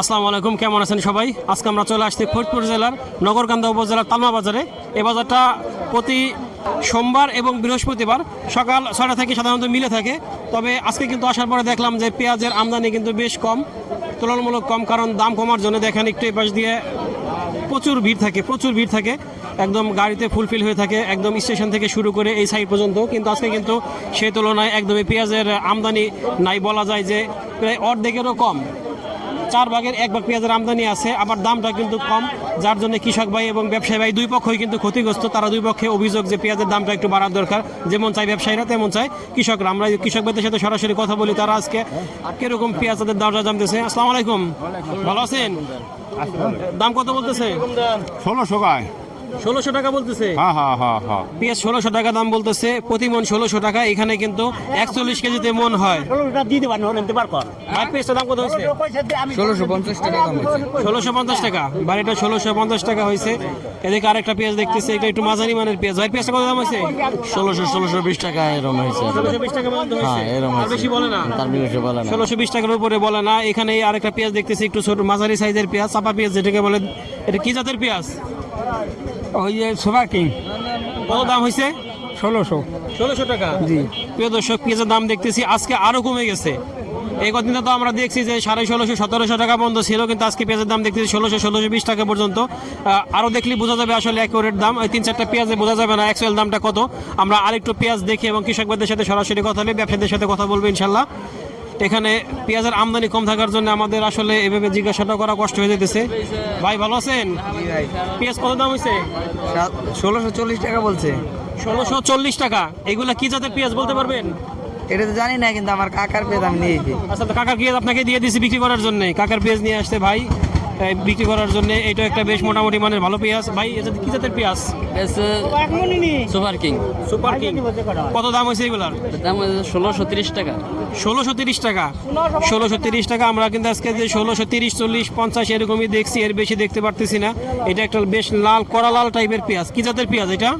আসসালামু আলাইকুম, কেমন আছেন সবাই? আজকে আমরা চলে আসছি ফরিদপুর জেলার নগরকান্দা উপজেলার তালমা বাজারে। এ বাজারটা প্রতি সোমবার এবং বৃহস্পতিবার সকাল ছটা থেকে সাধারণত মিলে থাকে। তবে আজকে কিন্তু আসার পরে দেখলাম যে পেঁয়াজের আমদানি কিন্তু বেশ কম, তুলনামূলক কম, কারণ দাম কমার জন্য দেখেন একটু এই পাশ দিয়ে প্রচুর ভিড় থাকে, প্রচুর ভিড় থাকে। একদম গাড়িতে ফুলফিল হয়ে থাকে, একদম স্টেশন থেকে শুরু করে এই সাইড পর্যন্ত। কিন্তু আজকে কিন্তু সেই তুলনায় একদমই পেঁয়াজের আমদানি নাই বলা যায় যে, প্রায় অর্ধেকেরও কম। চার ভাগের এক ভাগ পেঁয়াজের আমদানি আছে, আবার দামটা কিন্তু কম, যার জন্য কৃষক ভাই এবং ব্যবসায়ী ভাই দুই পক্ষই কিন্তু ক্ষতিগ্রস্ত। তারা দুই পক্ষে অভিযোগ যে পেঁয়াজের দামটা একটু বাড়ার দরকার, যেমন চাই ব্যবসায়ীরা, তেমন চাই কৃষকরা। আমরা কৃষক ভাইদের সাথে সরাসরি কথা বলি, তারা আজকে কীরকম পেঁয়াজ তাদের দামটা জানতেছে। আসসালামু আলাইকুম। ভালো আছেন? দাম কত বলতেছে? ষোলোশো গায়। ষোলোশো টাকা বলতেছে। হ্যাঁ হ্যাঁ হ্যাঁ হ্যাঁ পেঁয়াজ ষোলোশো টাকা দাম বলতেছে প্রতি মন ষোলোশো টাকা এখানে কিন্তু একচল্লিশ কেজিতে মন হয়। ভাই পেঁয়াজটার দাম কত হয়েছে? ষোলোশো পঞ্চাশ টাকা বাড়িটা ষোলোশো পঞ্চাশ টাকা। হয়েছে। এদিকে আরেকটা পেঁয়াজ দেখতেছি এটা একটু মাঝারি মানের পেঁয়াজ। ভাই পেঁয়াজটা কত দাম হয়েছে? ষোলোশো ষোলোশো বিশ টাকা এরকম হয়েছে। ষোলোশো বিশ হ্যাঁ, এরকম আর হয়েছে। বেশি বলে না। তার বেশি বলে না। ষোলোশো বিশ টাকার উপরে বলে না। এখানে এই আরেকটা পেঁয়াজ দেখতেছি একটু ছোট মাঝারি সাইজের পেঁয়াজ চাপা পেঁয়াজ যেটাকে বলে এটা কি জাতের পেঁয়াজ? ওই যে কিং। কত দাম হয়েছে ষোলোশো। ষোলোশো টাকা। জি। প্রিয় দর্শক পেঁয়াজের দাম দেখতেছি আজকে আরও কমে গেছে। এই কদিনে তো আমরা দেখছি যে সাড়ে ষোলোশো সতেরোশো টাকা পর্যন্ত ছিল কিন্তু আজকে পেঁয়াজের দাম দেখতেছি ষোলোশো ষোলোশো বিশ টাকা পর্যন্ত। আহ, আরও দেখলে বোঝা যাবে আসলে অ্যাকুরেট দাম। ওই তিন চারটা পেঁয়াজে বোঝা যাবে না অ্যাকচুয়াল দামটা কত। আমরা আরেকটু পেঁয়াজ দেখি এবং কৃষকদের সাথে সরাসরি কথা বলে ব্যবসায়ীদের সাথে কথা বলব ইনশাল্লাহ। এখানে পেঁয়াজের আমদানি কম থাকার জন্য আমাদের আসলে এভাবে জিজ্ঞাসাটা করা কষ্ট হয়ে যেতেছে ভাই ভালো আছেন? পেঁয়াজ কত দাম হয়েছে ষোলোশো চল্লিশ টাকা বলছে। ষোলোশো চল্লিশ টাকা। এগুলা কি জাতের পেঁয়াজ বলতে পারবেন? এটা তো জানি না কিন্তু আমার কাকার পেঁয়াজ আমি নিয়েছি। আচ্ছা তো কাকার পেঁয়াজ আপনাকে দিয়ে দিয়েছি বিক্রি করার জন্য। কাকার পেঁয়াজ নিয়ে আসছে ভাই বিক্রি করার জন্য। এটা একটা বেশ মোটামুটি মানের ভালো পেঁয়াজ। ভাই এটা কি জাতের পেঁয়াজ? Super king. Super king. কত দাম হয়েছে এগুলার? দাম হয়েছে ষোলোশো তিরিশ টাকা। ষোলোশো তিরিশ টাকা। ষোলোশো তিরিশ টাকা আমরা কিন্তু আজকে যে ষোলোশো তিরিশ চল্লিশ পঞ্চাশ এরকমই দেখছি এর বেশি দেখতে পারতেছি না। এটা একটা বেশ লাল কড়া লাল টাইপের পেঁয়াজ। কি জাতের পেঁয়াজ এটা?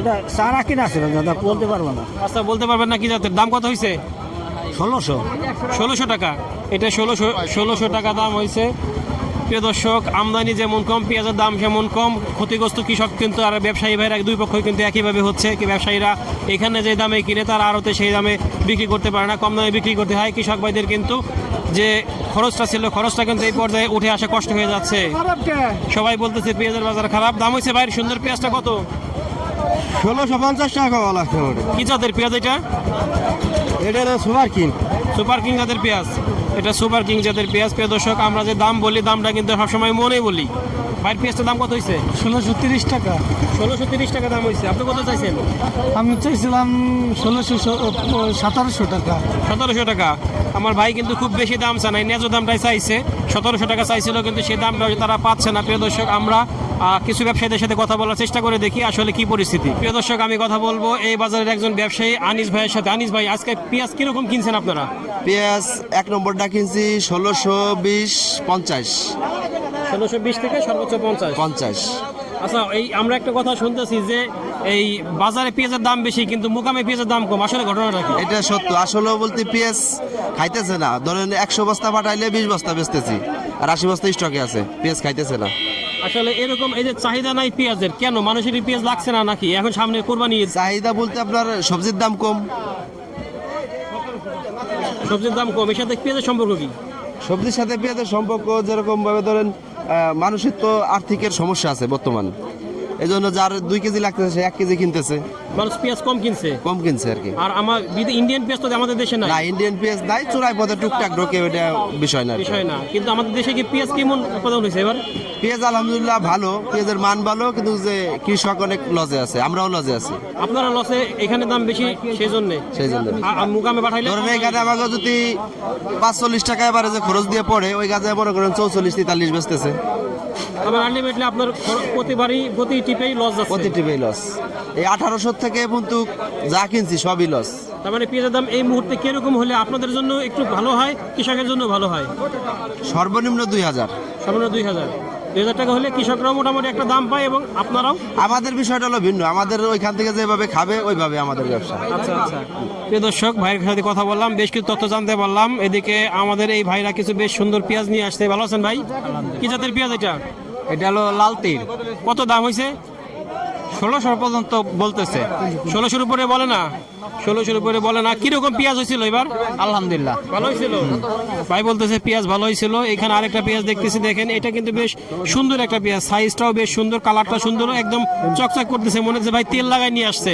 এটা সারা কিনা ছিল দাদা বলতে পারব না। আচ্ছা বলতে পারবেন না কি জাতের? দাম কত হয়েছে ষোলোশো। ষোলোশো টাকা। এটা ষোলোশো ষোলোশো টাকা দাম হয়েছে প্রিয় দর্শক আমদানি যেমন কম পেঁয়াজের দাম যেমন কম ক্ষতিগ্রস্ত কৃষক কিন্তু আর ব্যবসায়ী ভাইরা দুই পক্ষই কিন্তু একইভাবে হচ্ছে কি ব্যবসায়ীরা এখানে যে দামে কিনে তার আড়তে সেই দামে বিক্রি করতে পারে না কম দামে বিক্রি করতে হয়। কৃষক ভাইদের কিন্তু যে খরচটা ছিল খরচটা কিন্তু এই পর্যায়ে উঠে আসা কষ্ট হয়ে যাচ্ছে। সবাই বলতেছে পেঁয়াজের বাজার খারাপ। দাম হয়েছে ভাইয়ের সুন্দর পেঁয়াজটা কত? ষোলোশো পঞ্চাশ টাকা কি জাতের পেঁয়াজ এটা? এটা সুপার কিং সুপার কিং জাতের পেঁয়াজ এটা সুপার কিং জাতের পেঁয়াজ। প্রিয় দর্শক আমরা যে দাম বলি দামটা কিন্তু সবসময় মনেই বলি। ভাইয়ের পেঁয়াজটার দাম কত হয়েছে ষোলোশো তিরিশ টাকা। ষোলোশো তিরিশ টাকা দাম হয়েছে আপনি কত চাইছেন? আমি চাইছিলাম ষোলোশো সতেরোশো টাকা। সতেরোশো টাকা। আমার ভাই কিন্তু খুব বেশি দাম চায় নাই ন্যায্য দামটাই চাইছে। সতেরোশো টাকা চাইছিল কিন্তু সেই দামটা তারা পাচ্ছে না। প্রিয় দর্শক আমরা কিছু ব্যবসায়ীদের সাথে কথা বলার চেষ্টা করে দেখি আসলে কি পরিস্থিতি। প্রিয় দর্শক আমি কথা বলব এই বাজারের একজন ব্যবসায়ী আনিস ভাইয়ের সাথে। আনিস ভাই আজকে পেঁয়াজ কীরকম কিনছেন আপনারা? পেঁয়াজ এক নম্বরটা কিনছি ষোলোশো বিশ পঞ্চাশ। ষোলোশো বিশ থেকে সর্বোচ্চ পঞ্চাশ। পঞ্চাশ। আচ্ছা এই আমরা একটা কথা শুনতেছি যে এই বাজারে পেঁয়াজের দাম বেশি কিন্তু মুকামে পেঁয়াজের দাম কম। আসলে ঘটনাটা কি? এটা সত্য। আসলে বলতে পেঁয়াজ খাইতেছে না। ধরেন একশো বস্তা পাঠাইলে বিশ বস্তা বেচতেছি। আর আশি বস্তা স্টকে আছে। পেঁয়াজ খাইতেছে না। আসলে এরকম এই যে চাহিদা নাই পেঁয়াজের কেন? মানুষের পেঁয়াজ লাগছে না নাকি? এখন সামনে কোরবানি চাহিদা বলতে আপনার সবজির দাম কম। সবজির দাম কম এর সাথে পেঁয়াজের সম্পর্ক কি? সবজির সাথে পেঁয়াজের সম্পর্ক যেরকম ভাবে ধরেন মানুষের তো আর্থিকের সমস্যা আছে বর্তমান। এই জন্য যার দুই কেজি লাগতেছে সে এক কেজি কিনতেছে। মানুষ পেঁয়াজ কম কিনছে। কম কিনছে আর কি। আর আমার ইন্ডিয়ান পেঁয়াজ তো আমাদের দেশে নাই। না ইন্ডিয়ান পেঁয়াজ নাই চোরাই পথে টুকটাক ঢোকে ওটা বিষয় না বিষয় না। কিন্তু আমাদের দেশে কি পেঁয়াজ কেমন উৎপাদন হয়েছে এবার? পেঁয়াজ আলহামদুলিল্লাহ ভালো পেঁয়াজের মান ভালো কিন্তু যে কৃষক অনেক লজে আছে আমরাও লজে আছি। আপনারা লসে এখানে দাম বেশি সেই জন্য সেই জন্য মুকামে পাঠাইলে ধরেন এখানে আমাকে যদি পাঁচচল্লিশ টাকা এবারে যে খরচ দিয়ে পড়ে ওই গাছে মনে করেন চৌচল্লিশ তেতাল্লিশ বেচতেছে। আমার আলটিমেটলি আপনার প্রতিবারই প্রতি টিপেই লস যাচ্ছে। প্রতি টিপেই লস এই আঠারোশো থেকে কিন্তু যা কিনছি সবই লস তার মানে পেঁয়াজের দাম এই মুহূর্তে কীরকম হলে আপনাদের জন্য একটু ভালো হয় কৃষকের জন্য ভালো হয়? সর্বনিম্ন দুই হাজার। সর্বনিম্ন দুই হাজার। দুই হাজার টাকা হলে কৃষকরাও মোটামুটি একটা দাম পায় এবং আপনারাও? আমাদের বিষয়টা হলো ভিন্ন। আমাদের ওইখান থেকে যেভাবে খাবে ওইভাবে আমাদের ব্যবসা। আচ্ছা আচ্ছা। প্রিয় দর্শক ভাইয়ের সাথে কথা বললাম বেশ কিছু তথ্য জানতে পারলাম। এদিকে আমাদের এই ভাইরা কিছু বেশ সুন্দর পেঁয়াজ নিয়ে আসছে। ভালো আছেন ভাই? কি জাতের পেঁয়াজ এটা? এটা হলো লাল তেল। কত দাম হয়েছে? ষোলোশো পর্যন্ত বলতেছে। ষোলোশোর উপরে বলে না। ষোলোশোর উপরে বলে না। কীরকম পেঁয়াজ হয়েছিল এবার? আলহামদুলিল্লাহ। ভালো হয়েছিল? ভাই বলতেছে পেঁয়াজ ভালো হয়েছিল। এখানে আরেকটা পেঁয়াজ দেখতেছি দেখেন। এটা কিন্তু বেশ সুন্দর একটা পেঁয়াজ। সাইজটাও বেশ সুন্দর কালারটা সুন্দর। একদম চকচক করতেছে। মনে হচ্ছে ভাই তেল লাগাই নিয়ে আসছে।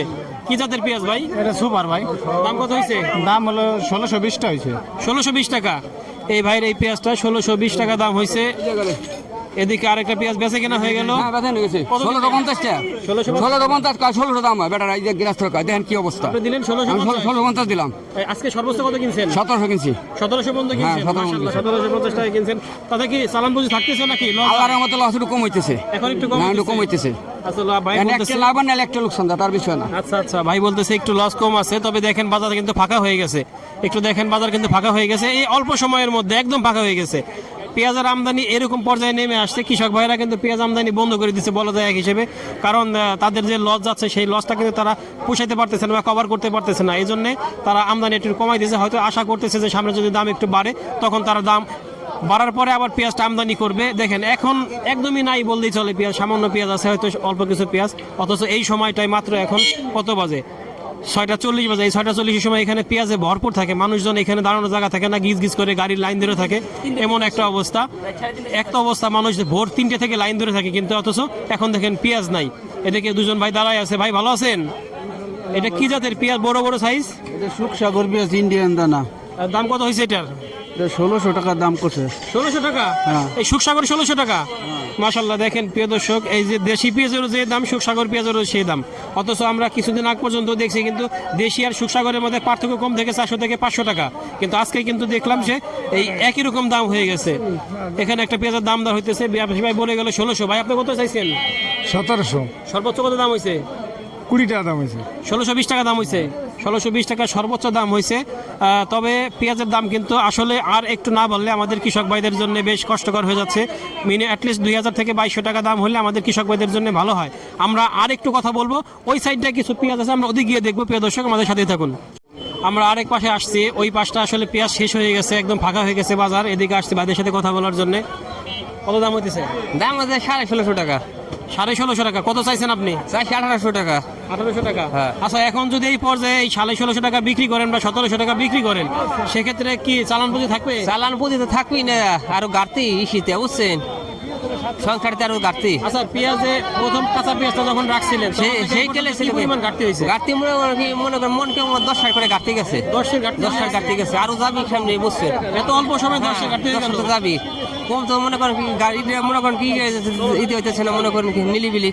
কি জাতের পেঁয়াজ ভাই? এটা সুপার ভাই। দাম কত হয়েছে? দাম হলো ষোলোশো বিশ বিশটা হয়েছে। ষোলোশো বিশ টাকা। এই ভাইয়ের এই পেঁয়াজটা ষোলোশো বিশ টাকা দাম হয়েছে। এদিকে আরেকটা পেঁয়াজ বেচে কেনা হয়ে গেল। ষোলোশো পঞ্চাশ টাকা ষোলোশো ষোলোশো পঞ্চাশ ষোলোশো দাম হয়। বেটার এই যে গ্রাস টাকা দেখেন কি অবস্থা। দিলেন ষোলোশো ষোলো- পঞ্চাশ। দিলাম। আজকে সর্বোচ্চ কত কিনছেন? সতেরোশো কিনছি। সতেরোশো পর্যন্ত কিনছেন? হ্যাঁ, 17 মাশাআল্লাহ, সতেরোশো পঞ্চাশ টাকা কিনছেন। তাতে কি চালান বুঝি থাকতেছে নাকি? লস আল্লাহর মতো লস একটু কম হইতেছে। এখন একটু কম একটু হইতেছে? কম হইতেছে। একটা একটা আচ্ছা আচ্ছা ভাই বলতেছে একটু লস কম আছে তবে দেখেন বাজার কিন্তু ফাঁকা হয়ে গেছে। একটু দেখেন বাজার কিন্তু ফাঁকা হয়ে গেছে। এই অল্প সময়ের মধ্যে একদম ফাঁকা হয়ে গেছে। পেঁয়াজের আমদানি এরকম পর্যায়ে নেমে আসছে। কৃষক ভাইরা কিন্তু পেঁয়াজ আমদানি বন্ধ করে দিচ্ছে বলা যায় এক হিসেবে। কারণ তাদের যে লস যাচ্ছে, সেই লসটা কিন্তু তারা পোষাইতে পারতেছে না বা কভার করতে পারতেছে না। এই জন্যে তারা আমদানি একটু কমাই দিয়েছে হয়তো আশা করতেছে যে সামনে যদি দাম একটু বাড়ে, তখন তারা দাম বাড়ার পরে আবার পেঁয়াজটা আমদানি করবে। দেখেন, এখন একদমই নাই বললেই চলে পেঁয়াজ। সামান্য পেঁয়াজ আছে, হয়তো অল্প কিছু পেঁয়াজ। অথচ এই সময়টাই মাত্র এখন কত বাজে? ছয়টা চল্লিশ বাজে। এই ছয়টা চল্লিশের সময় এখানে পেঁয়াজে ভরপুর থাকে। মানুষজন এখানে দাঁড়ানো জায়গা থাকে না গিজ গিজ করে গাড়ির লাইন ধরে থাকে। এমন একটা অবস্থা। একটা অবস্থা মানুষ ভোর তিনটে থেকে লাইন ধরে থাকে কিন্তু অথচ এখন দেখেন পেঁয়াজ নাই। এদিকে দুজন ভাই দাঁড়ায় আছে। ভাই ভালো আছেন? এটা কি জাতের পেঁয়াজ? বড় বড় সাইজ এটা সুখসাগর পেঁয়াজ ইন্ডিয়ান দানা। দাম কত হয়েছে এটার? এটা ষোলোশো টাকার দাম করছে। ষোলোশো টাকা? হ্যাঁ। এই সুখসাগর ষোলোশো টাকা? মাশাল্লাহ দেখেন প্রিয় দর্শক এই যে দেশি পেঁয়াজেরও যে দাম সুখসাগর পেঁয়াজেরও সেই দাম। অথচ আমরা কিছুদিন আগ পর্যন্ত দেখছি কিন্তু দেশি আর সুখসাগরের মধ্যে পার্থক্য কম থেকে চারশো থেকে পাঁচশো টাকা। কিন্তু আজকে কিন্তু দেখলাম যে এই একই রকম দাম হয়ে গেছে। এখানে একটা পেঁয়াজের দাম দর হইতেছে ব্যবসায়ী ভাই বলে গেল ষোলোশো। ভাই আপনি কত চাইছেন? সতেরোশো। সর্বোচ্চ কত দাম হয়েছে কুড়ি টাকা দাম হয়েছে ষোলোশো বিশ টাকা দাম হয়েছে ষোলোশো বিশ টাকা সর্বোচ্চ দাম হয়েছে। তবে পেঁয়াজের দাম কিন্তু আসলে আর একটু না বললে আমাদের কৃষক ভাইদের জন্য বেশ কষ্টকর হয়ে যাচ্ছে। মিনি অ্যাটলিস্ট দুই হাজার থেকে বাইশশো টাকা দাম হলে আমাদের কৃষক ভাইদের জন্য ভালো হয়। আমরা আর একটু কথা বলব। ওই সাইডটা কিছু পেঁয়াজ আছে, আমরা ওদিকে গিয়ে দেখব। প্রিয় দর্শক, আমাদের সাথেই থাকুন। আমরা আরেক পাশে আসছি। ওই পাশটা আসলে পেঁয়াজ শেষ হয়ে গেছে, একদম ফাঁকা হয়ে গেছে বাজার। এদিকে আসছি ভাইদের সাথে কথা বলার জন্য। কত দাম হইতেছে? দাম আছে সাড়ে ষোলোশো টাকা। সাড়ে ষোলোশো টাকা। কত চাইছেন আপনি? চারশো আঠারোশো টাকা। আঠারোশো টাকা। হ্যাঁ। আচ্ছা এখন যদি এই পর্যায়ে এই সাড়ে ষোলোশো টাকা বিক্রি করেন বা সতেরোশো টাকা বিক্রি করেন সেক্ষেত্রে কি চালান পুঁজি থাকবে? চালান পুঁজি তো থাকবেই না। আরও গাড়তি শীতে বুঝছেন? সংসারতে আরও গাড়তি আচ্ছা পেঁয়াজে প্রথম কাঁচা পেঁয়াজটা যখন রাখছিলেন সেই সেই তেলে কি পরিমাণ ঘাটতি হয়েছে? গাড়তি মনে মনে করেন মন কেমন দশ ষাট করে গাড়তি গেছে। দশের ঘাটতি? দশ ষাট গাড়তি গেছে। আরও যাবি সামনে বুঝছেন? এত অল্প সময় ঘাটতি দশ তো যাবি। কম তো মনে করেন কি গাড়িটা মনে করেন কি ইতি হইতেছে না, মনে করেন কি মিলিবিলি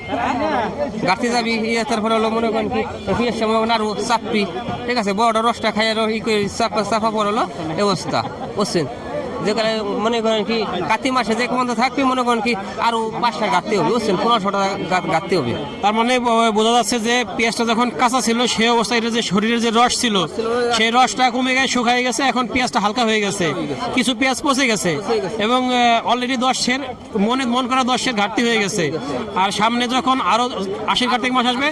গাড়িতে যাবি ইয়ে তারপরে হলো মনে করেন কি বিয়ের সময় আরও চাপবি ঠিক আছে, বড় রসটা খাই আরও ই করে চাপা চাপা পড়ল অবস্থা। বুঝছেন? যেখানে মনে করেন কি কাতি মাসে যে পর্যন্ত থাকবি মনে করেন কি আরও পাঁচটা গাড়তে হবে বুঝছেন? পনেরোশো টাকা গা- গাড়তে হবে। তার মানে বোঝা যাচ্ছে যে পেঁয়াজটা যখন কাঁচা ছিল সেই অবস্থায় এটা যে শরীরের যে রস ছিল সেই রসটা কমে গেছে শুকায় গেছে এখন পেঁয়াজটা হালকা হয়ে গেছে। কিছু পেঁয়াজ পচে গেছে। এবং অলরেডি দশের মনে মন করা দশের ঘাটতি হয়ে গেছে। আর সামনে যখন আরও আশির কার্তিক মাস আসবে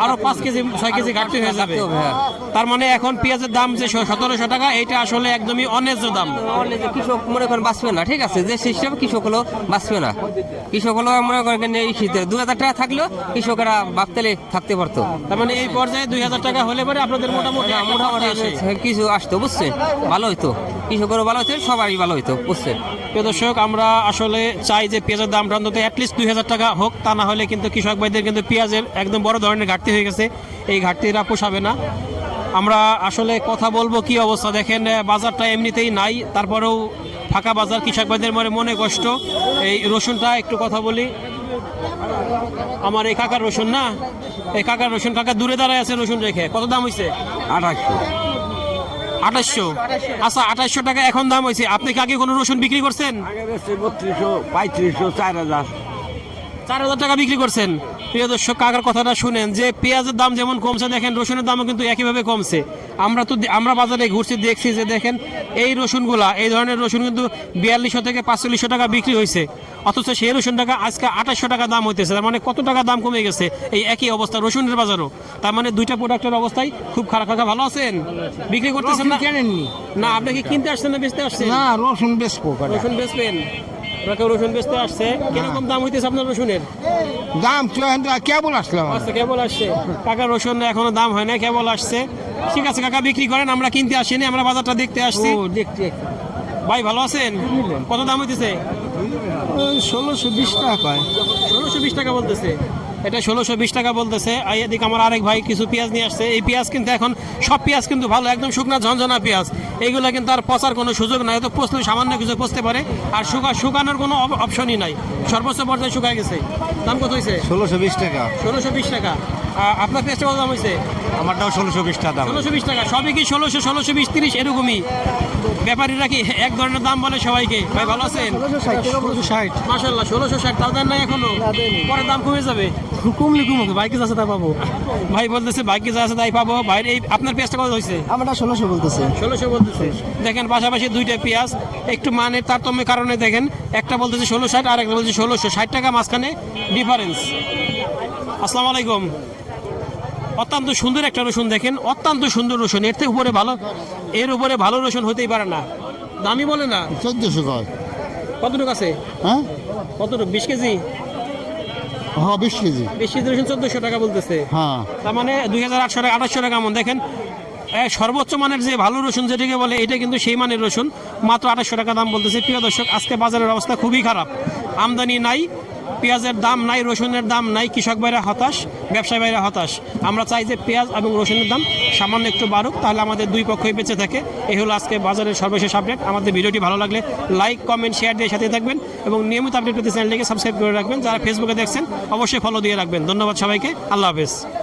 আরও পাঁচ কেজি ছয় কেজি ঘাটতি হয়ে যাবে। হ্যাঁ। তার মানে এখন পেঁয়াজের দাম যে সতেরোশো টাকা এটা আসলে একদমই অন্যায্য দাম। কৃষক মনে করেন বাঁচবে না ঠিক আছে? যে সিস্টেম কৃষক হলো বাঁচবে না। কৃষক হলো মনে করেন এই শীতে দু হাজার টাকা থাকলেও কৃষকরা ভাবতেলে থাকতে পারতো। তার মানে এই পর্যায়ে দুই হাজার টাকা হলে পরে আপনাদের মোটামুটি মোটামুটি কিছু আসতো বুঝছেন? ভালো হইতো। কৃষকেরও ভালো হইতো সবারই ভালো হইতো বুঝছেন? প্রিয় দর্শক আমরা আসলে চাই যে পেঁয়াজের দামটা অন্তত অ্যাটলিস্ট দুই হাজার টাকা হোক তা না হলে কিন্তু কৃষক ভাইদের কিন্তু পেঁয়াজের একদম বড় ধরনের ঘাটতি হয়ে গেছে। এই ঘাটতিরা পোষাবে না। আমরা আসলে কথা বলব কি অবস্থা? দেখেন বাজারটা এমনিতেই নাই তারপরেও ফাঁকা বাজার কৃষক ভাইদের মনে মনে কষ্ট। এই রসুনটা একটু কথা বলি। আমার এই কাকার রসুন না? এই কাকার রসুন কাকা দূরে দাঁড়ায় আছে রসুন রেখে। কত দাম হয়েছে আঠাশশো। আঠাশশো? আচ্ছা আঠাশশো টাকা এখন দাম হয়েছে আপনি কি আগে কোনো রসুন বিক্রি করছেন? বত্রিশশো পঁয়ত্রিশশো চার হাজার। চার হাজার টাকা বিক্রি করছেন। প্রিয় দর্শক কাকার কথাটা শুনেন যে পেঁয়াজের দাম যেমন কমছে দেখেন রসুনের দামও কিন্তু একইভাবে কমছে। আমরা তো আমরা বাজারে ঘুরছি দেখছি যে দেখেন এই রসুনগুলা এই ধরনের রসুন কিন্তু বিয়াল্লিশশো থেকে পাঁচচল্লিশশো টাকা বিক্রি হয়েছে। অথচ সেই রসুন টাকা আজকে আঠাশশো টাকা দাম হইতেছে তার মানে কত টাকা দাম কমে গেছে এই একই অবস্থা রসুনের বাজারও। তার মানে দুইটা প্রোডাক্টের অবস্থায় খুব খারাপ। কাকা ভালো আছেন? বিক্রি করতেছেন না? কেনেননি না আপনি কি কিনতে আসছেন না বেচতে আসছেন? না রসুন পোকা রসুন বেচবেন? ওরা কেউ রসুন বেচতে আসছে। কীরকম দাম হইতেছে আপনার রসুনের? দাম কেবল আসলাম আচ্ছা কেবল আসছে। কাকা রসুন এখনও দাম হয় না কেবল আসছে। ঠিক আছে কাকা বিক্রি করেন আমরা কিনতে আসিনি আমরা বাজারটা দেখতে আসছি। দেখতে ভাই ভালো আছেন? কত দাম হইতেছে? ষোলোশো বিশ টাকা ষোলোশো বিশ টাকা বলতেছে। এটা ষোলোশো বিশ টাকা বলতেছে। আর এদিকে আমার আরেক ভাই কিছু পেঁয়াজ নিয়ে আসছে। এই পেঁয়াজ কিন্তু এখন সব পেঁয়াজ কিন্তু ভালো একদম শুকনা ঝনঝনা পেঁয়াজ। এইগুলো কিন্তু আর পচার কোনো সুযোগ নাই। তো পচলে সামান্য কিছু পচতে পারে। আর শুকা শুকানোর কোনো অপশনই নাই। সর্বোচ্চ পর্যায়ে শুকায় গেছে। দাম কত হয়েছে ষোলোশো বিশ টাকা। ষোলোশো বিশ টাকা। আপনার পেঁয়াজটা কত দাম হয়েছে আমারটাও ষোলোশো বিশ টাকা দাম ষোলোশো বিশ টাকা। সবই কি ষোলোশো ষোলোশো বিশ তিরিশ এরকমই? ব্যাপারীরা কি এক ধরনের দাম বলে সবাইকে? ভাই ভালো আছেন? ষোলোশো ষাট মাসাল্লাহ ষোলোশো ষাট। তাও দেন নাই এখনও? পরে দাম কমে যাবে? কমলে কমুক বাইকে যাচ্ছে তা পাবো। ভাই বলতেছে বাইকে যা আছে তাই পাবো। ভাই এই আপনার পেঁয়াজটা কত হয়েছে আমারটা ষোলোশো বলতেছে। ষোলোশো বলতেছে। দেখেন পাশাপাশি দুইটা পেঁয়াজ। একটু মানের তারতম্যের কারণে দেখেন একটা বলতেছে ষোলো ষাট আর একটা বলছে ষোলোশো। ষাট টাকা মাঝখানে ডিফারেন্স আসসালামু আলাইকুম। অত্যন্ত সুন্দর একটা রসুন দেখেন অত্যন্ত সুন্দর রসুন। এর থেকে উপরে ভালো এর উপরে ভালো রসুন হতেই পারে না। দামি বলে না? চোদ্দশো কয়। কতটুকু আছে? হ্যাঁ? কতটুকু? বিশ কেজি? হ্যাঁ বিশ কেজি। বিশ কেজি রসুন চোদ্দশো টাকা বলতেছে। হ্যাঁ। তার মানে দুই হাজার আটশো টাকা আঠাশশো টাকা এমন। দেখেন সর্বোচ্চ মানের যে ভালো রসুন যেটাকে বলে এটা কিন্তু সেই মানের রসুন। মাত্র আঠাশশো টাকা দাম বলতেছে। প্রিয় দর্শক আজকে বাজারের অবস্থা খুবই খারাপ। আমদানি নাই পেঁয়াজের দাম নাই, রসুনের দাম নাই, কৃষক ভাইরা হতাশ, ব্যবসায় ভাইরা হতাশ। আমরা চাই যে পেঁয়াজ এবং রসুনের দাম সামান্য একটু বাড়ুক, তাহলে আমাদের দুই পক্ষই বেঁচে থাকে। এই হলো আজকে বাজারের সর্বশেষ আপডেট। আমাদের ভিডিওটি ভালো লাগলে লাইক, কমেন্ট শেয়ার দিয়ে সাথে থাকবেন এবং নিয়মিত আপডেট পেতে চ্যানেলটিকে সাবস্ক্রাইব করে রাখবেন। যারা ফেসবুকে দেখছেন, অবশ্যই ফলো দিয়ে রাখবেন। ধন্যবাদ সবাইকে। আল্লাহ হাফেজ।